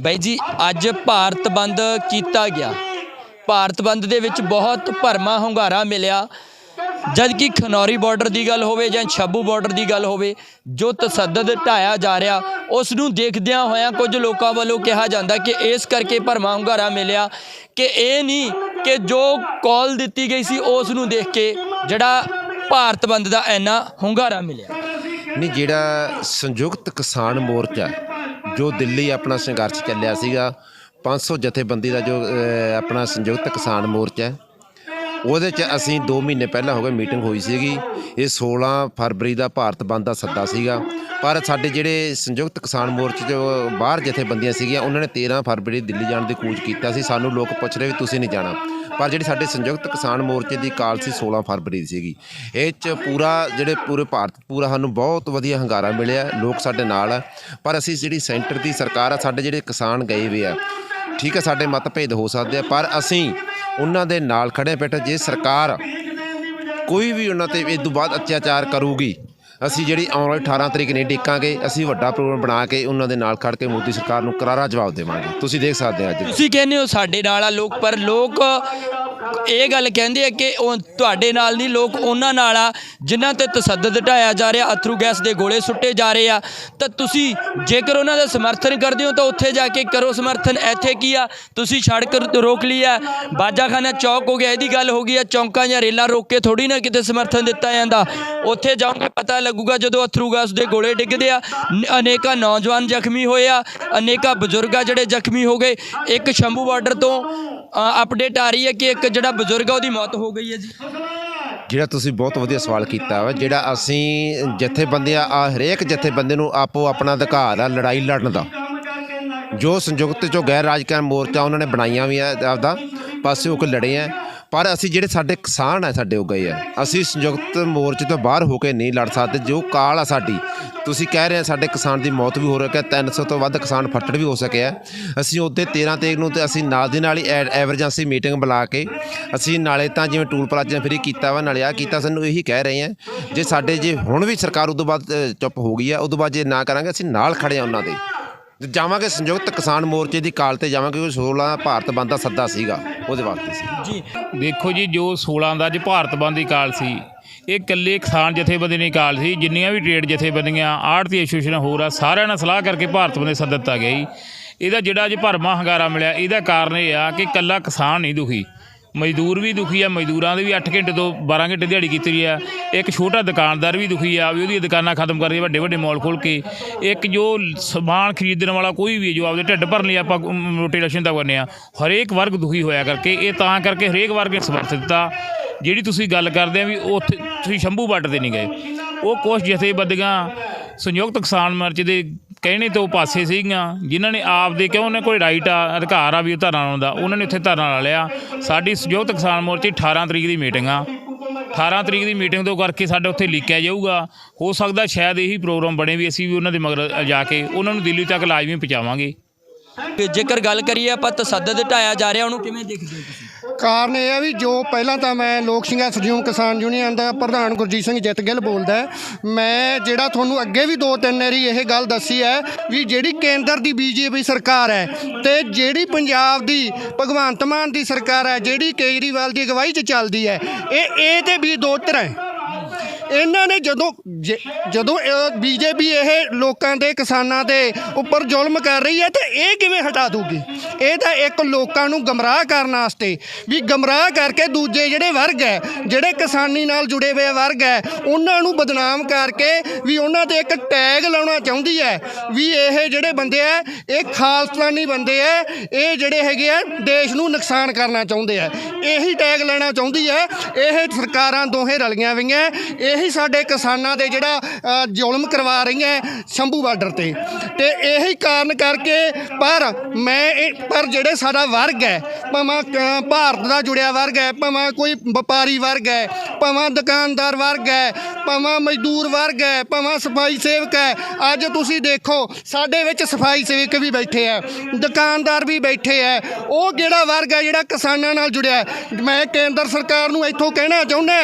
ਬਾਈ ਜੀ, ਅੱਜ ਭਾਰਤ ਬੰਦ ਕੀਤਾ ਗਿਆ। ਭਾਰਤ ਬੰਦ ਦੇ ਵਿੱਚ ਬਹੁਤ ਭਰਮਾ ਹੁੰਗਾਰਾ ਮਿਲਿਆ। ਜਦ ਕਿ ਖਨੌਰੀ ਬਾਰਡਰ ਦੀ ਗੱਲ ਹੋਵੇ ਜਾਂ ਛੱਬੂ ਬਾਰਡਰ ਦੀ ਗੱਲ ਹੋਵੇ, ਜੋ ਤਸੱਦਦ ਢਾਇਆ ਜਾ ਰਿਹਾ ਉਸ ਨੂੰ ਦੇਖਦਿਆਂ ਹੋਇਆਂ ਕੁਝ ਲੋਕਾਂ ਵੱਲੋਂ ਕਿਹਾ ਜਾਂਦਾ ਕਿ ਇਸ ਕਰਕੇ ਭਰਮਾ ਹੁੰਗਾਰਾ ਮਿਲਿਆ ਕਿ ਇਹ ਨਹੀਂ ਕਿ ਜੋ ਕਾਲ ਦਿੱਤੀ ਗਈ ਸੀ ਉਸ ਨੂੰ ਦੇਖ ਕੇ ਜਿਹੜਾ ਭਾਰਤ ਬੰਦ ਦਾ ਇੰਨਾ ਹੁੰਗਾਰਾ ਮਿਲਿਆ। ਨਹੀਂ, ਜਿਹੜਾ ਸੰਯੁਕਤ ਕਿਸਾਨ ਮੋਰਚਾ ਜੋ ਦਿੱਲੀ ਆਪਣਾ ਸੰਘਰਸ਼ ਚੱਲਿਆ ਸੀਗਾ 500 ਜਥੇਬੰਦੀ ਦਾ ਜੋ ਆਪਣਾ ਸੰਯੁਕਤ ਕਿਸਾਨ ਮੋਰਚਾ ਹੈ, ਉਹਦੇ 'ਚ ਅਸੀਂ 2 ਮਹੀਨੇ ਪਹਿਲਾਂ ਹੋ ਗਏ ਮੀਟਿੰਗ ਹੋਈ ਸੀਗੀ। ਇਹ 16 ਫਰਵਰੀ ਦਾ ਭਾਰਤ ਬੰਦ ਦਾ ਸੱਦਾ ਸੀਗਾ। ਪਰ ਸਾਡੇ ਜਿਹੜੇ ਸੰਯੁਕਤ ਕਿਸਾਨ ਮੋਰਚੇ ਜੋ ਬਾਹਰ ਜਥੇਬੰਦੀਆਂ ਸੀਗੀਆਂ, ਉਹਨਾਂ ਨੇ 13 ਫਰਵਰੀ ਦਿੱਲੀ ਜਾਣ ਦੀ ਕੂਚ ਕੀਤਾ ਸੀ। ਸਾਨੂੰ ਲੋਕ ਪੁੱਛ ਰਹੇ ਵੀ ਤੁਸੀਂ ਨਹੀਂ ਜਾਣਾ। ਪਰ ਜਿਹੜੀ ਸਾਡੇ ਸੰਯੁਕਤ ਕਿਸਾਨ ਮੋਰਚੇ ਦੀ ਕਾਲ ਸੀ 16 ਫਰਵਰੀ ਦੀ ਸੀਗੀ, ਇਹ 'ਚ ਪੂਰਾ ਜਿਹੜੇ ਪੂਰੇ ਭਾਰਤ, ਪੂਰਾ ਸਾਨੂੰ ਬਹੁਤ ਵਧੀਆ ਹੰਗਾਰਾ ਮਿਲਿਆ, ਲੋਕ ਸਾਡੇ ਨਾਲ ਆ। ਪਰ ਅਸੀਂ ਜਿਹੜੀ ਸੈਂਟਰ ਦੀ ਸਰਕਾਰ ਆ, ਸਾਡੇ ਜਿਹੜੇ ਕਿਸਾਨ ਗਏ ਵੇ ਆ, ਠੀਕ ਹੈ ਸਾਡੇ ਮਤਭੇਦ ਹੋ ਸਕਦੇ ਆ, ਪਰ ਅਸੀਂ ਉਹਨਾਂ ਦੇ ਨਾਲ ਖੜੇ ਬੈਠੇ, ਜੇ ਸਰਕਾਰ ਕੋਈ ਵੀ ਉਹਨਾਂ ਤੇ ਇਸ ਤੋਂ ਬਾਅਦ ਅਤਿਆਚਾਰ ਕਰੂਗੀ ਅਸੀਂ ਜਿਹੜੀ ਆਉਣ ਵਾਲੀ 18 ਤਰੀਕ ਨਹੀਂ ਡੇਕਾਂਗੇ ਅਸੀਂ ਵੱਡਾ ਪ੍ਰੋਗਰਾਮ ਬਣਾ ਕੇ ਉਹਨਾਂ ਦੇ ਨਾਲ ਖੜ ਕੇ ਮੋਦੀ ਸਰਕਾਰ ਨੂੰ ਕਰਾਰਾ ਜਵਾਬ ਦੇਵਾਂਗੇ। ਤੁਸੀਂ ਦੇਖ ਸਕਦੇ ਆ ਅੱਜ। ਤੁਸੀਂ ਕਹਿੰਦੇ ਹੋ ਸਾਡੇ ਨਾਲ ਆ ਲੋਕ, ਪਰ ਲੋਕ ਇਹ ਗੱਲ ਕਹਿੰਦੇ ਆ ਕਿ ਉਹ ਤੁਹਾਡੇ ਨਾਲ ਨਹੀਂ, ਲੋਕ ਉਹਨਾਂ ਨਾਲ ਆ ਜਿਨ੍ਹਾਂ ਤੇ ਤਸੱਦਦ ਢਾਇਆ ਜਾ ਰਿਹਾ, ਅਥਰੂ ਗੈਸ ਦੇ ਗੋਲੇ ਸੁੱਟੇ ਜਾ ਰਹੇ ਆ। ਤਾਂ ਤੁਸੀਂ ਜੇਕਰ ਉਹਨਾਂ ਦਾ ਸਮਰਥਨ ਕਰਦੇ ਹੋ ਤਾਂ ਉੱਥੇ ਜਾ ਕੇ ਕਰੋ ਸਮਰਥਨ। ਇੱਥੇ ਕੀ ਆ? ਤੁਸੀਂ ਸੜਕ ਰੋਕ ਲਈ ਆ। ਬਾਜਾਖਾਨਾ ਚੌਕ ਹੋ ਗਿਆ, ਇਹਦੀ ਗੱਲ ਹੋ ਗਈ ਆ। ਚੌਂਕਾਂ ਜਾਂ ਰੇਲਾਂ ਰੋਕ ਕੇ ਥੋੜੀ ਨਾ ਕਿਤੇ ਸਮਰਥਨ ਦਿੱਤਾ ਜਾਂਦਾ। ਉੱਥੇ ਜਾਓਗੇ ਪਤਾ ਲੱਗੂਗਾ ਜਦੋਂ ਅਥਰੂ ਗੈਸ ਦੇ ਗੋਲੇ ਡਿੱਗਦੇ ਆ। ਅਨੇਕਾਂ ਨੌਜਵਾਨ ਜ਼ਖਮੀ ਹੋਏ ਆ, ਅਨੇਕਾਂ ਬਜ਼ੁਰਗ ਆ ਜਿਹੜੇ ਜ਼ਖਮੀ ਹੋ ਗਏ। ਇੱਕ ਸ਼ੰਭੂ ਬਾਰਡਰ ਤੋਂ ਅਪਡੇਟ ਆ ਰਹੀ ਹੈ ਕਿ ਇੱਕ ਜਿਹੜਾ ਬਜ਼ੁਰਗ ਆ, ਉਹਦੀ ਮੌਤ ਹੋ ਗਈ ਹੈ ਜੀ। ਜਿਹੜਾ ਤੁਸੀਂ ਬਹੁਤ ਵਧੀਆ ਸਵਾਲ ਕੀਤਾ ਵਾ, ਜਿਹੜਾ ਅਸੀਂ ਜਥੇਬੰਦੀਆਂ, ਆ ਹਰੇਕ ਜਥੇਬੰਦੇ ਨੂੰ ਆਪੋ ਆਪਣਾ ਅਧਿਕਾਰ ਆ ਲੜਾਈ ਲੜਨ ਦਾ। ਜੋ ਸੰਯੁਕਤ ਚੋਂ ਗੈਰ ਰਾਜਕਾਰਨ ਮੋਰਚਾ, ਉਹਨਾਂ ਨੇ ਬਣਾਈਆਂ ਵੀ ਆ ਆਪਦਾ ਪਾਸੇ ਉਹ ਕੇ ਲੜੇ ਆ। ਪਰ ਅਸੀਂ ਜਿਹੜੇ ਸਾਡੇ ਕਿਸਾਨ ਆ, ਸਾਡੇ ਹੋ ਗਏ ਆ। ਅਸੀਂ ਸੰਯੁਕਤ ਮੋਰਚੇ ਤੋਂ ਬਾਹਰ ਹੋ ਕੇ ਨਹੀਂ ਲੜ ਸਕਦੇ, ਜੋ ਕਾਲ ਆ ਸਾਡੀ। ਤੁਸੀਂ ਕਹਿ ਰਹੇ ਸਾਡੇ ਕਿਸਾਨ ਦੀ ਮੌਤ ਵੀ ਹੋ ਰਹੀ ਹੈ 300 ਤੋਂ ਵੱਧ ਕਿਸਾਨ ਫੱਟੜ ਵੀ ਹੋ ਸਕਿਆ ਅਸੀਂ ਉਹਦੇ 13 ਤਰੀਕ ਨੂੰ ਤੇ ਅਸੀਂ ਨਾਲ ਦੀ ਨਾਲ ਹੀ ਐ- ਐਮਰਜੈਂਸੀ ਮੀਟਿੰਗ ਬੁਲਾ ਕੇ ਅਸੀਂ ਨਾਲੇ ਤਾਂ ਜਿਵੇਂ ਟੂਲ ਪਲਾਜ਼ਾ ਫਰੀ ਕੀਤਾ ਵਾ, ਨਾਲੇ ਆ ਕੀਤਾ, ਸਾਨੂੰ ਇਹੀ ਕਹਿ ਰਹੇ ਆ, ਜੇ ਸਾਡੇ ਜੇ ਹੁਣ ਵੀ ਸਰਕਾਰ ਉਦੋਂ ਬਾਅਦ ਚੁੱਪ ਹੋ ਗਈ ਆ, ਉਦੋਂ ਬਾਅਦ ਜੇ ਨਾ ਕਰਾਂਗੇ, ਅਸੀਂ ਨਾਲ ਖੜੇ ਆ ਉਹਨਾਂ ਦੇ। ਜਾਵਾਂਗੇ ਸੰਯੁਕਤ ਕਿਸਾਨ ਮੋਰਚੇ ਦੀ ਕਾਲ ਤੇ ਜਾਵਾਂਗੇ ਕਿਉਂਕਿ 16 ਭਾਰਤ ਬੰਦ ਦਾ ਸੱਦਾ ਸੀਗਾ, ਉਹਦੇ ਵਾਸਤੇ ਸੀ। ਜੀ, ਦੇਖੋ ਜੀ, ਜੋ 16 ਦਾ ਅੱਜ ਭਾਰਤ ਬੰਦ ਦੀ ਕਾਲ ਸੀ, ਇਹ ਇਕੱਲੇ ਕਿਸਾਨ ਜਥੇਬੰਦੀ ਦੀ ਕਾਲ ਸੀ, ਜਿੰਨੀਆਂ ਵੀ ਟ੍ਰੇਡ ਜਥੇਬੰਦੀਆਂ ਆੜਤੀ ਐਸੋਸੀਏਸ਼ਨ ਹੋਰ ਆ ਸਾਰਿਆਂ ਨਾਲ ਸਲਾਹ ਕਰਕੇ ਭਾਰਤ ਬੰਦ ਦੇ ਸੱਦਾ ਦਿੱਤਾ ਗਿਆ ਜੀ। ਇਹਦਾ ਜਿਹੜਾ ਅੱਜ ਭਰਮਾ ਹੰਗਾਰਾ ਮਿਲਿਆ, ਇਹਦਾ ਕਾਰਨ ਇਹ ਆ ਕਿ ਇਕੱਲਾ ਕਿਸਾਨ ਨਹੀਂ ਦੁਖੀ। ਮਜ਼ਦੂਰ ਵੀ ਦੁਖੀ ਆ, ਮਜ਼ਦੂਰਾਂ ਦੇ ਵੀ 8 ਘੰਟੇ ਤੋਂ 12 ਘੰਟੇ ਦਿਹਾੜੀ ਕੀਤੀ ਰਹੀ ਆ। ਇੱਕ ਛੋਟਾ ਦੁਕਾਨਦਾਰ ਵੀ ਦੁਖੀ ਆ, ਵੀ ਉਹਦੀਆਂ ਦੁਕਾਨਾਂ ਖਤਮ ਕਰ ਰਹੀ ਵੱਡੇ ਵੱਡੇ ਮਾਲ ਖੋਲ ਕੇ। ਇੱਕ ਜੋ ਸਮਾਨ ਖਰੀਦਣ ਵਾਲਾ ਕੋਈ ਵੀ ਜੋ ਆਪਦੇ ਢਿੱਡ ਭਰਨ ਲਈ ਆਪਾਂ ਰੋਟੀ ਰਸ਼ਨ ਦਾ ਕਰਨੇ ਆ, ਹਰੇਕ ਵਰਗ ਦੁਖੀ ਹੋਇਆ ਕਰਕੇ, ਇਹ ਤਾਂ ਕਰਕੇ ਹਰੇਕ ਵਰਗ ਨੇ ਸਮਰਥਨ ਦਿੱਤਾ। ਜਿਹੜੀ ਤੁਸੀਂ ਗੱਲ ਕਰਦੇ ਆ ਵੀ ਉੱਥੇ ਤੁਸੀਂ ਸ਼ੰਭੂ ਬਾਰਡਰ ਤੇ ਨਹੀਂ ਗਏ, ਉਹ ਕੁਛ ਜਥੇਬੰਦੀਆਂ ਸੰਯੁਕਤ ਕਿਸਾਨ ਮੋਰਚੇ ਦੇ ਕਹਿਣੇ ਤੋਂ ਪਾਸੇ ਸੀਗੀਆਂ, ਜਿਨ੍ਹਾਂ ਨੇ ਆਪ ਦੇ ਕਿਉਂ ਉਹਨਾਂ ਕੋਈ ਰਾਈਟ ਆ, ਅਧਿਕਾਰ ਆ ਵੀ ਉਹ ਧਰਨਾ ਲਾਉਣ ਦਾ, ਉਹਨਾਂ ਨੇ ਉੱਥੇ ਧਰਨਾ ਲਾ ਲਿਆ। ਸਾਡੀ ਸੰਯੁਕਤ ਕਿਸਾਨ ਮੋਰਚੇ 18 ਤਰੀਕ ਦੀ ਮੀਟਿੰਗ ਆ। 18 ਤਰੀਕ ਦੀ ਮੀਟਿੰਗ ਤੋਂ ਕਰਕੇ ਸਾਡੇ ਉੱਥੇ ਲਿਖਿਆ ਜਾਊਗਾ। ਹੋ ਸਕਦਾ ਸ਼ਾਇਦ ਇਹੀ ਪ੍ਰੋਗਰਾਮ ਬਣੇ ਵੀ ਅਸੀਂ ਵੀ ਉਹਨਾਂ ਦੇ ਮਗਰ ਜਾ ਕੇ ਉਹਨਾਂ ਨੂੰ ਦਿੱਲੀ ਤੱਕ ਲਾਜ਼ਮੀ ਪਹੁੰਚਾਵਾਂਗੇ। ਤੇ ਜੇਕਰ ਗੱਲ ਕਰੀਏ ਆਪਾਂ ਤਸੱਦਦ ਢਾਇਆ ਜਾ ਰਿਹਾ, ਉਹਨੂੰ ਕਿਵੇਂ ਦੇਖਦੇ ਹੋ ਤੁਸੀਂ? ਕਾਰਨ ਇਹ ਹੈ ਵੀ ਜੋ ਪਹਿਲਾਂ ਤਾਂ ਮੈਂ ਲੋਕ ਸਿੰਘਾ ਸਰਜੂਮ ਕਿਸਾਨ ਯੂਨੀਅਨ ਦਾ ਪ੍ਰਧਾਨ ਗੁਰਜੀਤ ਸਿੰਘ ਜਿੱਤਗਿੱਲ ਬੋਲਦਾ ਮੈਂ ਜਿਹੜਾ ਤੁਹਾਨੂੰ ਅੱਗੇ ਵੀ ਦੋ ਤਿੰਨ ਵਾਰੀ ਇਹ ਗੱਲ ਦੱਸੀ ਹੈ ਵੀ ਜਿਹੜੀ ਕੇਂਦਰ ਦੀ ਬੀਜੇਪੀ ਸਰਕਾਰ ਹੈ ਤੇ ਜਿਹੜੀ ਪੰਜਾਬ ਦੀ ਭਗਵੰਤ ਮਾਨ ਦੀ ਸਰਕਾਰ ਹੈ, ਜਿਹੜੀ ਕੇਜਰੀਵਾਲ ਦੀ ਅਗਵਾਈ 'ਚ ਚੱਲਦੀ ਹੈ, ਇਹ ਇਹ ਤੇ ਵੀ ਦੋ ਤਰ੍ਹਾਂ ਇਹਨਾਂ ਨੇ ਜਦੋਂ ਜੇ- ਜਦੋਂ ਬੀਜੇਪੀ ਇਹ ਲੋਕਾਂ ਦੇ, ਕਿਸਾਨਾਂ ਦੇ ਉੱਪਰ ਜ਼ੁਲਮ ਕਰ ਰਹੀ ਹੈ, ਤੇ ਇਹ ਕਿਵੇਂ ਹਟਾ ਦੂਗੀ? ਇਹ ਤਾਂ ਇੱਕ ਲੋਕਾਂ ਨੂੰ ਗਮਰਾਹ ਕਰਨ ਵਾਸਤੇ ਵੀ ਗਮਰਾਹ ਕਰਕੇ ਦੂਜੇ ਜਿਹੜੇ ਵਰਗ ਹੈ, ਜਿਹੜੇ ਕਿਸਾਨੀ ਨਾਲ ਜੁੜੇ ਹੋਏ ਵਰਗ ਹੈ, ਉਹਨਾਂ ਨੂੰ ਬਦਨਾਮ ਕਰਕੇ ਵੀ ਉਹਨਾਂ ਤੇ ਇੱਕ ਟੈਗ ਲਾਉਣਾ ਚਾਹੁੰਦੀ ਹੈ ਵੀ ਇਹ ਜਿਹੜੇ ਬੰਦੇ ਆ ਇਹ ਖਾਲਸਤਾਨੀ ਬੰਦੇ ਆ ਇਹ ਜਿਹੜੇ ਹੈਗੇ ਆ, ਦੇਸ਼ ਨੂੰ ਨੁਕਸਾਨ ਕਰਨਾ ਚਾਹੁੰਦੇ ਆ ਇਹੀ ਟੈਗ ਲੈਣਾ ਚਾਹੁੰਦੀ ਹੈ, ਇਹ ਸਰਕਾਰਾਂ ਦੋਹੇ ਰਲੀਆਂ ਹੋਈਆਂ, ਇਹ ਇਹੀ ਸਾਡੇ ਕਿਸਾਨਾਂ ਦੇ ਜਿਹੜਾ ਜ਼ੁਲਮ ਕਰਵਾ ਰਹੀਆਂ ਸ਼ੰਭੂ ਬਾਰਡਰ ਤੇ। ਤੇ ਇਹੀ ਕਾਰਨ ਕਰਕੇ ਪਰ ਮੈਂ ਇਹ, ਪਰ ਜਿਹੜੇ ਸਾਡਾ ਵਰਗ ਹੈ, ਭਾਵੇਂ ਭਾਰਤ ਦਾ ਜੁੜਿਆ ਵਰਗ ਹੈ, ਭਾਵੇਂ ਕੋਈ ਵਪਾਰੀ ਵਰਗ ਹੈ, ਭਾਵੇਂ ਦੁਕਾਨਦਾਰ ਵਰਗ ਹੈ, ਭਾਵੇਂ ਮਜ਼ਦੂਰ ਵਰਗ ਹੈ, ਭਾਵੇਂ ਸਫ਼ਾਈ ਸੇਵਕ ਹੈ, ਅੱਜ ਤੁਸੀਂ ਦੇਖੋ, ਸਾਡੇ ਵਿੱਚ ਸਫ਼ਾਈ ਸੇਵਕ ਵੀ ਬੈਠੇ ਆ ਦੁਕਾਨਦਾਰ ਵੀ ਬੈਠੇ ਆ ਉਹ ਕਿਹੜਾ ਵਰਗ ਹੈ, ਜਿਹੜਾ ਕਿਸਾਨਾਂ ਨਾਲ ਜੁੜਿਆ ਮੈਂ ਕੇਂਦਰ ਸਰਕਾਰ ਨੂੰ ਇੱਥੋਂ ਕਹਿਣਾ ਚਾਹੁੰਦਾ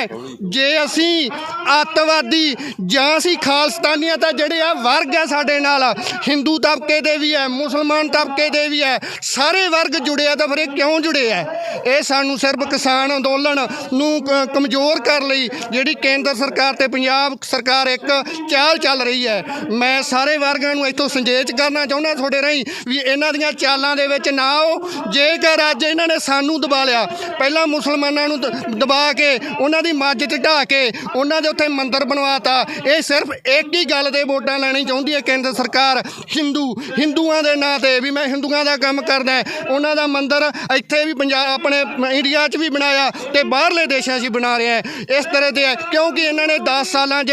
ਜੇ ਅਸੀਂ ਅੱਤਵਾਦੀ ਜਾਂ ਅਸੀਂ ਖਾਲਸਤਾਨੀਆਂ ਤਾਂ ਜਿਹੜੇ ਆ ਵਰਗ ਆ ਸਾਡੇ ਨਾਲ, ਹਿੰਦੂ ਤਬਕੇ ਦੇ ਵੀ ਹੈ, ਮੁਸਲਮਾਨ ਤਬਕੇ ਦੇ ਵੀ ਹੈ, ਸਾਰੇ ਵਰਗ ਜੁੜੇ ਆ ਤਾਂ ਫਿਰ ਇਹ ਕਿਉਂ ਜੁੜੇ ਆ? ਇਹ ਸਾਨੂੰ ਸਿਰਫ ਕਿਸਾਨ ਅੰਦੋਲਨ ਨੂੰ ਕਮਜ਼ੋਰ ਕਰ ਲਈ, ਜਿਹੜੀ ਕੇਂਦਰ ਸਰਕਾਰ ਤੇ ਪੰਜਾਬ ਸਰਕਾਰ ਇੱਕ ਚਾਲ ਚੱਲ ਰਹੀ ਹੈ। ਮੈਂ ਸਾਰੇ ਵਰਗਾਂ ਨੂੰ ਇੱਥੋਂ ਸੰਜੇਚ ਕਰਨਾ ਚਾਹੁੰਦਾ ਤੁਹਾਡੇ ਰਾਹੀਂ ਵੀ ਇਹਨਾਂ ਦੀਆਂ ਚਾਲਾਂ ਦੇ ਵਿੱਚ ਨਾ ਆਓ। ਜੇਕਰ ਅੱਜ ਇਹਨਾਂ ਨੇ ਸਾਨੂੰ ਦਬਾ ਲਿਆ, ਪਹਿਲਾਂ ਮੁਸਲਮਾਨਾਂ ਨੂੰ ਦਬਾ ਕੇ, ਉਹਨਾਂ ਦੀ ਮਸਜਿਦ ਢਾਹ ਕੇ, ਉਹਨਾਂ ਦੇ ਉੱਤੇ ਮੰਦਿਰ ਬਣਵਾਤਾ। ਇਹ ਸਿਰਫ ਇੱਕ ਹੀ ਗੱਲ ਦੇ ਵੋਟਾਂ ਲੈਣੀ ਚਾਹੁੰਦੀ ਹੈ ਕੇਂਦਰ ਸਰਕਾਰ ਹਿੰਦੂ ਹਿੰਦੂਆਂ ਦੇ ਨਾਂ ਤੇ ਵੀ ਮੈਂ ਹਿੰਦੂਆਂ ਦਾ ਕੰਮ ਕਰਦਾ ਉਹਨਾਂ ਦਾ ਮੰਦਿਰ ਇੱਥੇ ਵੀ ਪੰਜਾਬ ਆਪਣੇ ਇੰਡੀਆ 'ਚ ਵੀ ਬਣਾਇਆ ਤੇ ਬਾਹਰਲੇ ਦੇਸ਼ਾਂ 'ਚ ਵੀ ਬਣਾ ਰਿਹਾ ਇਸ ਤਰ੍ਹਾਂ ਦੇ ਹੈ ਕਿਉਂਕਿ ਇਹਨਾਂ ਨੇ 10 ਸਾਲਾਂ 'ਚ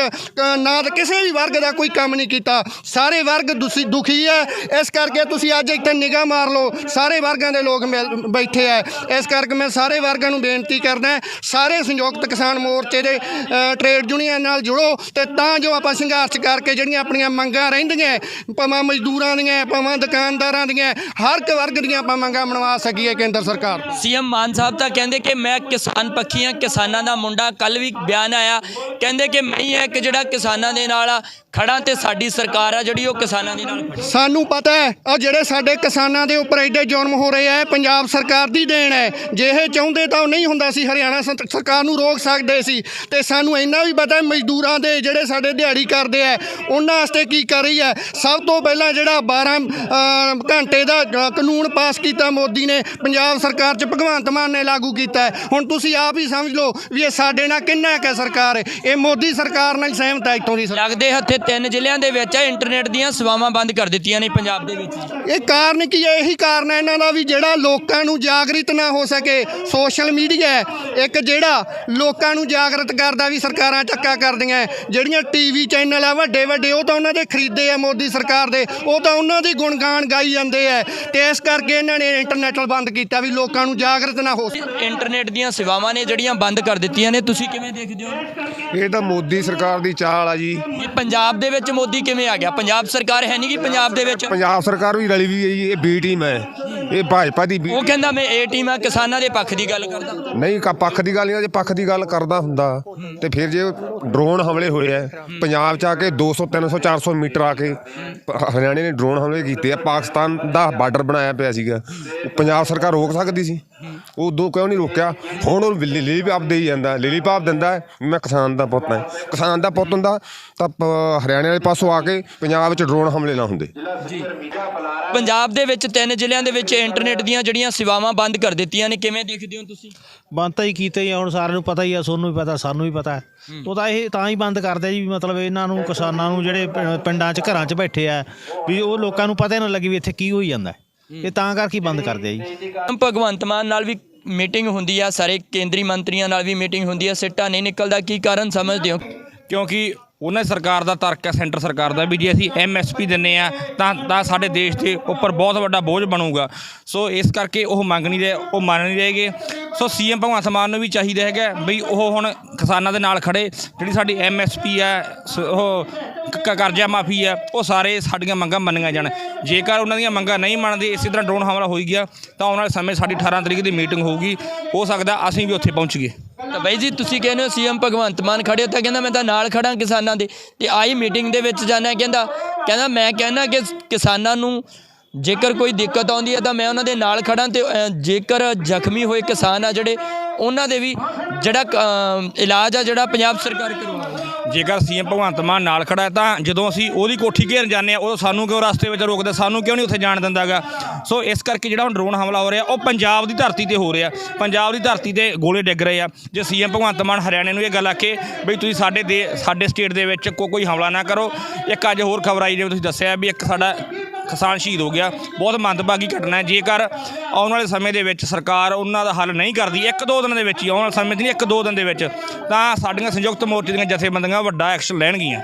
ਨਾ ਤਾਂ ਕਿਸੇ ਵੀ ਵਰਗ ਦਾ ਕੋਈ ਕੰਮ ਨਹੀਂ ਕੀਤਾ। ਸਾਰੇ ਵਰਗ ਦੁਸੀ- ਦੁਖੀ ਹੈ। ਇਸ ਕਰਕੇ ਤੁਸੀਂ ਅੱਜ ਇੱਥੇ ਨਿਗਾਹ ਮਾਰ ਲਓ। ਸਾਰੇ ਵਰਗਾਂ ਦੇ ਲੋਕ ਮਿਲ- ਬੈਠੇ ਆ ਇਸ ਕਰਕੇ ਮੈਂ ਸਾਰੇ ਵਰਗਾਂ ਨੂੰ ਬੇਨਤੀ ਕਰਦਾ ਸਾਰੇ ਸੰਯੁਕਤ ਕਿਸਾਨ ਮੋਰਚੇ ਦੇ ਅ, ਟ੍ਰੇਡ ਯੂਨੀਅਨ ਨਾਲ ਜੁੜੋ ਤੇ ਤਾਂ ਜੋ ਆਪਾਂ ਸੰਘਰਸ਼ ਕਰਕੇ ਜਿਹੜੀਆਂ ਆਪਣੀਆਂ ਮੰਗਾਂ ਰਹਿੰਦੀਆਂ ਭਾਵੇਂ ਮਜ਼ਦੂਰਾਂ ਦੀਆਂ ਭਾਵੇਂ ਦੁਕਾਨਦਾਰਾਂ ਦੀਆਂ ਹਰ ਇੱਕ ਵਰਗ ਦੀਆਂ ਆਪਾਂ ਮੰਗਾਂ ਮਨਵਾ ਸਕੀਏ ਕੇਂਦਰ ਸਰਕਾਰ। ਸੀਐਮ ਮਾਨ ਸਾਹਿਬ ਤਾਂ ਕਹਿੰਦੇ ਕਿ ਮੈਂ ਕਿਸਾਨ ਪੱਖੀ ਕਿਸਾਨਾਂ ਦਾ ਮੁੰਡਾ ਕੱਲ ਵੀ ਬਿਆਨ ਆਇਆ। ਕਹਿੰਦੇ ਕਿ ਮੈਂ ਹੀ ਹੈ ਕਿ ਜਿਹੜਾ ਕਿਸਾਨਾਂ ਦੇ ਨਾਲ ਖੜਾ ਤੇ ਸਾਡੀ ਸਰਕਾਰ ਆ ਜਿਹੜੀ ਉਹ ਕਿਸਾਨਾਂ ਦੇ ਨਾਲ ਸਾਨੂੰ ਪਤਾ ਹੈ ਆ ਜਿਹੜੇ ਸਾਡੇ ਕਿਸਾਨਾਂ ਦੇ ਉੱਪਰ ਐਡੇ ਜ਼ੁਲਮ ਹੋ ਰਹੇ ਆ ਪੰਜਾਬ ਸਰਕਾਰ ਦੀ ਦੇਣ ਹੈ ਜੇ ਇਹ ਚਾਹੁੰਦੇ ਤਾਂ ਉਹ ਨਹੀਂ ਹੁੰਦਾ ਸੀ ਹਰਿਆਣਾ ਸਰ- ਸਰਕਾਰ ਨੂੰ ਰੋਕ ਸਕਦੇ ਸੀ। ਤੇ ਸਾਨੂੰ ਇੰਨਾ ਵੀ ਪਤਾ ਹੈ ਮਜ਼ਦੂਰਾਂ ਦੇ ਜਿਹੜੇ ਸਾਡੇ ਦਿਹਾੜੀ ਕਰਦੇ ਆ ਉਹਨਾਂ ਵਾਸਤੇ ਕੀ ਕਰ ਰਹੀ ਹੈ? ਸਭ ਤੋਂ ਪਹਿਲਾਂ ਜਿਹੜਾ 12 ਅ, ਘੰਟੇ ਦਾ ਕਾਨੂੰਨ ਪਾਸ ਕੀਤਾ ਮੋਦੀ ਨੇ ਪੰਜਾਬ ਸਰਕਾਰ ਚ ਭਗਵੰਤ ਮਾਨ ਨੇ ਲਾਗੂ ਕੀਤਾ। ਹੁਣ ਤੁਸੀਂ ਆਪ ਹੀ ਸਮਝ ਲਓ ਵੀ ਇਹ ਸਾਡੇ ਨਾਲ ਕਿੰਨਾ ਕੁ ਹੈ। ਸਰਕਾਰ ਇਹ ਮੋਦੀ ਸਰਕਾਰ ਨਾਲ ਸਹਿਮਤ ਹੈ ਇੱਥੋਂ ਦੀ ਲੱਗਦੇ ਹੱਥੇ ਤਿੰਨ ਜ਼ਿਲ੍ਹਿਆਂ ਦੇ ਵਿੱਚ ਇੰਟਰਨੈਟ ਦੀਆਂ ਸੇਵਾਵਾਂ ਬੰਦ ਕਰ ਦਿੱਤੀਆਂ ਨੇ ਪੰਜਾਬ ਦੇ ਵਿੱਚ। ਇਹ ਕਾਰਨ ਕੀ ਹੈ? ਇਹੀ ਕਾਰਨ ਹੈ ਇਹਨਾਂ ਦਾ ਵੀ ਜਿਹੜਾ ਲੋਕਾਂ ਨੂੰ ਜਾਗਰਿਤ ਨਾ ਹੋ ਸਕੇ। ਸੋਸ਼ਲ ਮੀਡੀਆ ਇੱਕ ਜਿਹੜਾ ਲੋਕਾਂ ਨੂੰ ਜਾਗਰਤ ਕਰਦਾ ਵੀ ਸਰਕਾਰਾਂ ਚੱਕਾ ਕਰਦੀਆਂ। ਜਿਹੜੀਆਂ ਟੀਵੀ ਚੈਨਲ ਆ ਵੱਡੇ ਵੱਡੇ ਉਹ ਤਾਂ ਉਹਨਾਂ ਦੇ ਖਰੀਦੇ ਆ ਮੋਦੀ ਸਰਕਾਰ ਦੇ। ਉਹ ਤਾਂ ਉਹਨਾਂ ਦੀ ਗੁਣਗਾਨ ਗਾਈ ਜਾਂਦੇ ਆ ਤੇ ਇਸ ਕਰਕੇ ਇਹਨਾਂ ਨੇ ਇੰਟਰਨੈਟ ਬੰਦ ਕੀਤਾ ਵੀ ਲੋਕਾਂ ਨੂੰ ਜਾਗਰਤ ਨਾ ਹੋ ਸਕੇ। ਇੰਟਰਨੈਟ ਦੀਆਂ ਸੇਵਾਵਾਂ ਨੇ ਜਿਹੜੀਆਂ ਬੰਦ ਕਰ ਦਿੱਤੀਆਂ ਨੇ। ਤੁਸੀਂ ਕਿਵੇਂ ਦੇਖਦੇ ਹੋ? ਇਹ ਤਾਂ ਮੋਦੀ ਸਰਕਾਰ ਦੀ ਚਾਲ ਆ ਜੀ। ਇਹ ਪੰਜਾਬ ਦੇ ਵਿੱਚ ਮੋਦੀ ਕਿਵੇਂ ਆ ਗਿਆ? ਪੰਜਾਬ ਸਰਕਾਰ ਹੈ ਨਹੀਂ ਕਿ ਪੰਜਾਬ ਦੇ ਵਿੱਚ? ਪੰਜਾਬ ਸਰਕਾਰ ਵੀ ਰਲੀ ਵੀ ਹੈ ਜੀ ਇਹ ਬੀ ਟੀਮ ਹੈ। ਇਹ ਭਾਜਪਾ ਦੀ ਉਹ ਕਹਿੰਦਾ ਮੈਂ ਏ ਟੀਮ ਆ ਕਿਸਾਨਾਂ ਦੇ ਪੱਖ ਦੀ ਗੱਲ ਕਰਦਾ। ਨਹੀਂ ਕਾ ਪੱਖ ਦੀ ਗੱਲ ਨਹੀਂ ਜੇ ਪੱਖ ਦੀ ਗੱਲ ਕਰਦਾ ਹੁੰਦਾ। ਤੇ ਫਿਰ ਜੇ ਡਰੋਨ ਹਮਲੇ ਹੋਏ ਆ ਪੰਜਾਬ ਚ ਆ ਕੇ 200 300 400 ਮੀਟਰ ਆ ਕੇ ਪ- ਹਰਿਆਣੇ ਨੇ ਡਰੋਨ ਹਮਲੇ ਕੀਤੇ ਆ। ਪਾਕਿਸਤਾਨ ਦਾ ਬਾਰਡਰ ਬਣਾਇਆ ਪਿਆ ਸੀਗਾ। ਉਹ ਪੰਜਾਬ ਸਰਕਾਰ ਰੋਕ ਸਕਦੀ ਸੀ। ਉਹ ਉਦੋਂ ਕਿਉਂ ਨਹੀਂ ਰੋਕਿਆ? ਹੁਣ ਉਹ ਲਿਲੀ ਪਾਪ ਦੇਈ ਜਾਂਦਾ। ਲਿਲੀ ਪਾਪ ਦਿੰਦਾ ਹੈ, ਮੈਂ ਕਿਸਾਨ ਦਾ ਪੁੱਤ ਹਾਂ। ਕਿਸਾਨ ਦਾ ਪੁੱਤ ਹੁੰਦਾ ਤਾਂ ਪ- ਹਰਿਆਣੇ ਵਾਲੇ ਪਾਸੋਂ ਆ ਕੇ ਪੰਜਾਬ ਵਿੱਚ ਡਰੋਨ ਹਮਲੇ ਨਾ ਹੁੰਦੇ। ਪੰਜਾਬ ਦੇ ਵਿੱਚ ਤਿੰਨ ਜ਼ਿਲ੍ਹਿਆਂ ਦੇ ਵਿੱਚ ਇੰਟਰਨੈਟ ਦੀਆਂ ਜਿਹੜੀਆਂ ਸੇਵਾਵਾਂ ਬੰਦ ਕਰ ਦਿੱਤੀਆਂ ਨੇ ਕਿਵੇਂ ਦੇਖਦੇ ਹੋ ਤੁਸੀਂ? ਬੰਦ ਤਾਂ ਹੀ ਕੀਤੇ ਹੀ ਆ, ਹੁਣ ਸਾਰਿਆਂ ਨੂੰ ਪਤਾ ਹੀ ਆ ਸੋਨੂੰ ਵੀ ਪਤਾ ਸਾਨੂੰ ਵੀ ਪਤਾ ਹੈ। ਉਹ ਤਾਂ ਇਹ ਤਾਂ ਹੀ ਬੰਦ ਕਰਦੇ ਜੀ ਵੀ ਮਤਲਬ ਇਹਨਾਂ ਨੂੰ ਕਿਸਾਨਾਂ ਨੂੰ ਜਿਹੜੇ ਪਿੰ- ਪਿੰਡਾਂ 'ਚ ਘਰਾਂ 'ਚ ਬੈਠੇ ਆ ਵੀ ਉਹ ਲੋਕਾਂ ਨੂੰ ਪਤਾ ਹੀ ਨਾ ਲੱਗੇ ਵੀ ਇੱਥੇ ਕੀ ਹੋਈ ਜਾਂਦਾ ਹੈ। ਇਹ ਤਾਂ ਕਰਕੇ ਹੀ ਬੰਦ ਕਰਦੇ ਆ ਜੀ। ਭਗਵੰਤ ਮਾਨ ਨਾਲ ਵੀ ਮੀਟਿੰਗ ਹੁੰਦੀ ਆ ਸਾਰੇ ਕੇਂਦਰੀ ਮੰਤਰੀਆਂ ਨਾਲ ਵੀ ਮੀਟਿੰਗ ਹੁੰਦੀ ਆ ਸਿੱਟਾ ਨਹੀਂ ਨਿਕਲਦਾ ਕੀ ਕਾਰਨ ਸਮਝਦੇ ਹੋ? ਕਿਉਂਕਿ ਉਹਨਾਂ ਦੀ ਸਰਕਾਰ ਦਾ ਤਰਕ ਹੈ, ਸੈਂਟਰ ਸਰਕਾਰ ਦਾ ਵੀ ਜੇ ਅਸੀਂ ਐਮਐਸਪੀ ਦਿੰਨੇ ਆ ਤਾਂ ਤਾਂ ਸਾਡੇ ਦੇਸ਼ ਦੇ ਉੱਪਰ ਬਹੁਤ ਵੱਡਾ ਬੋਝ ਬਣੂਗਾ। ਸੋ ਇਸ ਕਰਕੇ ਉਹ ਮੰਗ ਨਹੀਂ ਰਹੇ, ਉਹ ਮੰਨ ਨਹੀਂ ਰਹੇਗੇ। ਸੋ ਸੀਐਮ ਭਗਵੰਤ ਮਾਨ ਨੂੰ ਵੀ ਚਾਹੀਦਾ ਹੈਗਾ ਵੀ ਉਹ ਹੁਣ ਕਿਸਾਨਾਂ ਦੇ ਨਾਲ ਖੜੇ ਜਿਹੜੀ ਸਾਡੀ ਐਮਐਸਪੀ ਹੈ, ਸ- ਉਹ ਕ- ਕਰਜ਼ਾ ਮਾਫੀ ਹੈ, ਉਹ ਸਾਰੇ ਸਾਡੀਆਂ ਮੰਗਾਂ ਮੰਨੀਆਂ ਜਾਣ। ਜੇਕਰ ਉਹਨਾਂ ਦੀਆਂ ਮੰਗਾਂ ਨਹੀਂ ਮੰਨਦੇ, ਇਸੇ ਤਰ੍ਹਾਂ ਡਰੋਨ ਹਮਲਾ ਹੋਈ ਗਿਆ, ਤਾਂ ਆਉਣ ਵਾਲੇ ਸਮੇਂ ਸਾਡੀ 18 ਤਰੀਕ ਦੀ ਮੀਟਿੰਗ ਹੋਊਗੀ। ਹੋ ਸਕਦਾ ਅਸੀਂ ਵੀ ਉੱਥੇ ਪਹੁੰਚ ਗਏ। ਤਾਂ ਬਾਈ ਜੀ ਤੁਸੀਂ ਕਹਿੰਦੇ ਹੋ ਸੀਐਮ ਭਗਵੰਤ ਮਾਨ ਖੜੇ ਤਾਂ ਕਹਿੰਦਾ ਮੈਂ ਤਾਂ ਨਾਲ ਖੜਾ ਕਿਸਾਨਾਂ ਦੇ। ਤੇ ਆਈ ਮੀਟਿੰਗ ਦੇ ਵਿੱਚ ਜਾਣਾ ਕਹਿੰਦਾ ਕਹਿੰਦਾ ਮੈਂ ਕਹਿੰਦਾ ਕਿ ਕਿਸਾਨਾਂ ਨੂੰ ਜੇਕਰ ਕੋਈ ਦਿੱਕਤ ਆਉਂਦੀ ਹੈ ਤਾਂ ਮੈਂ ਉਹਨਾਂ ਦੇ ਨਾਲ ਖੜਾ ਤੇ ਜੇਕਰ ਜ਼ਖਮੀ ਹੋਏ ਕਿਸਾਨ ਆ ਜਿਹੜੇ ਉਹਨਾਂ ਦੇ ਵੀ ਜਿਹੜਾ ਅ, ਇਲਾਜ ਆ ਜਿਹੜਾ ਪੰਜਾਬ ਸਰਕਾਰ ਕਰਵਾਉਂਦੀ ਜੇਕਰ ਸੀਐਮ ਭਗਵੰਤ ਮਾਨ ਨਾਲ ਖੜਾ ਹੈ ਤਾਂ ਜਦੋਂ ਅਸੀਂ ਉਹਦੀ ਕੋਠੀ ਘੇਰਨ ਜਾਂਦੇ ਆ ਉਦੋਂ ਸਾਨੂੰ ਕਿਉਂ ਰਸਤੇ ਵਿੱਚ ਰੋਕਦਾ? ਸਾਨੂੰ ਕਿਉਂ ਨਹੀਂ ਉੱਥੇ ਜਾਣ ਦਿੰਦਾਗਾ ਸੋ ਇਸ ਕਰਕੇ ਜਿਹੜਾ ਹੁਣ ਡਰੋਨ ਹਮਲਾ ਹੋ ਰਿਹਾ, ਉਹ ਪੰਜਾਬ ਦੀ ਧਰਤੀ ਤੇ ਹੋ ਰਿਹਾ। ਪੰਜਾਬ ਦੀ ਧਰਤੀ ਤੇ ਗੋਲੇ ਡਿੱਗ ਰਹੇ ਆ। ਜੇ ਸੀਐਮ ਭਗਵੰਤ ਮਾਨ ਹਰਿਆਣੇ ਨੂੰ ਇਹ ਗੱਲ ਆਖੇ ਬਈ ਤੁਸੀਂ ਸਾਡੇ ਦੇ, ਸਾਡੇ ਸਟੇਟ ਦੇ ਵਿੱਚ ਕੋ ਕੋਈ ਹਮਲਾ ਨਾ ਕਰੋ, ਇੱਕ ਅੱਜ ਹੋਰ ਖਬਰ ਆਈ ਜਿਵੇਂ ਤੁਸੀਂ ਦੱਸਿਆ ਵੀ ਇੱਕ ਸਾਡਾ ਕਿਸਾਨ ਸ਼ਹੀਦ ਹੋ ਗਿਆ। ਬਹੁਤ ਮੰਦਭਾਗੀ ਘਟਨਾ ਹੈ। ਜੇਕਰ ਆਉਣ ਵਾਲੇ ਸਮੇਂ ਦੇ ਵਿੱਚ ਸਰਕਾਰ ਉਹਨਾਂ ਦਾ ਹੱਲ ਨਹੀਂ ਕਰਦੀ, ਇੱਕ ਦੋ ਦਿਨ ਦੇ ਵਿੱਚ ਹੀ ਆਉਣ ਵਾਲੇ ਸਮੇਂ 'ਚ ਨਹੀਂ ਇੱਕ ਦੋ ਦਿਨ ਦੇ ਵਿੱਚ, ਤਾਂ ਸਾਡੀਆਂ ਸੰਯੁਕਤ ਮੋਰਚੇ ਦੀਆਂ ਜਥੇਬੰਦੀਆਂ ਵੱਡਾ ਐਕਸ਼ਨ ਲੈਣਗੀਆਂ।